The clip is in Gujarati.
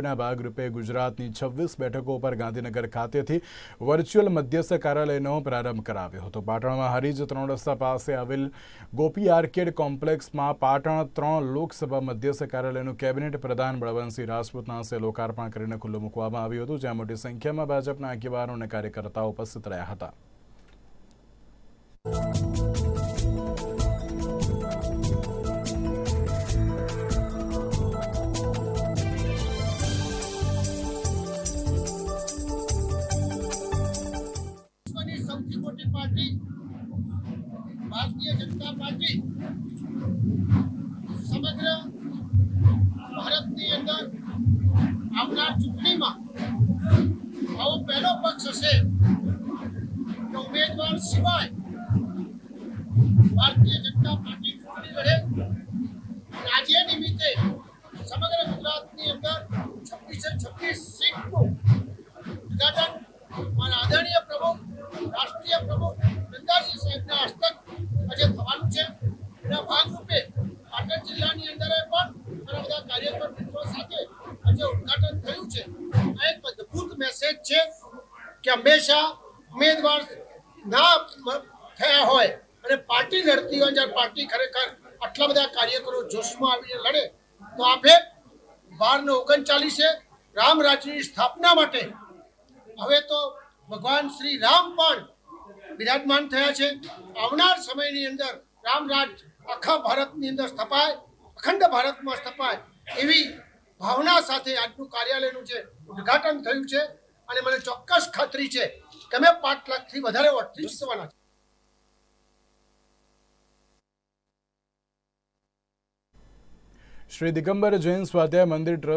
ના ભાગરૂપે ગુજરાતની છવ્વીસ બેઠકો પર ગાંધીનગર ખાતેથી વર્ચ્યુઅલ મધ્યસ્થ કાર્યાલયનો પ્રારંભ કરાવ્યો હતો. પાટણમાં હરીજ ત્રણ રસ્તા પાસે આવેલ ગોપી આર્કેડ કોમ્પ્લેક્સમાં પાટણ ત્રણ લોકસભા મધ્યસ્થ કાર્યાલયનું કેબિનેટ પ્રધાન બળવંતસિંહ રાજપૂતના હસ્તે લોકાર્પણ કરીને ખુલ્લું મૂકવામાં આવ્યું હતું, જ્યાં મોટી સંખ્યામાં ભાજપના આગેવાનો અને કાર્યકર્તાઓ ઉપસ્થિત રહ્યા હતા. પાર્ટી. ભારતીય જનતા પાર્ટી. સમગ્ર ભારતની અંદર આવનાર ચૂંટણીમાં આવો પહેલો પક્ષ હશે કે ઉમેદવાર સિવાય ભારતીય જનતા પાર્ટી ચૂંટણી લડે. રાજ્ય નિમિત્તે સમગ્ર ગુજરાતની અંદર છવ્વીસે છવ્વીસ સીટનું પ્રમુખ સાહેબના હસ્તક આજે થવાનું છે એના ભાગરૂપે પાટણ જિલ્લાની અંદર પણ ઘણા બધા કાર્યક્રમ મિત્રો સાથે આજે ઉદ્ઘાટન થયું છે આ એક અદ્ભુત મેસેજ છે. કે હંમેશા ઉમેદવાર ના થયા હોય અને પાર્ટી લડતી હોય પાર્ટી ખરેખર આટલા બધા કાર્યકરો જોશમાં આવીને લડે, તો આપે બાર ઓગણચાલીસે રામ રાજ્યની સ્થાપના માટે હવે તો ભગવાન શ્રી રામ પણ બિરાજમાન થયા છે. આવનાર સમયની અંદર રામરાજ આખા ભારતની અંદર સ્થપાય, અખંડ ભારતમાં સ્થપાય એવી ભાવના સાથે આજનું કાર્યાલયનું જે ઉદ્ઘાટન થયું છે અને મને ચોક્કસ ખાતરી છે કે અમે પાંચ લાખથી વધારે વોટથી જીતવાના છે શ્રી દિગંબર જૈન સ્વાધ્યાય મંદિર ટ્રસ્ટ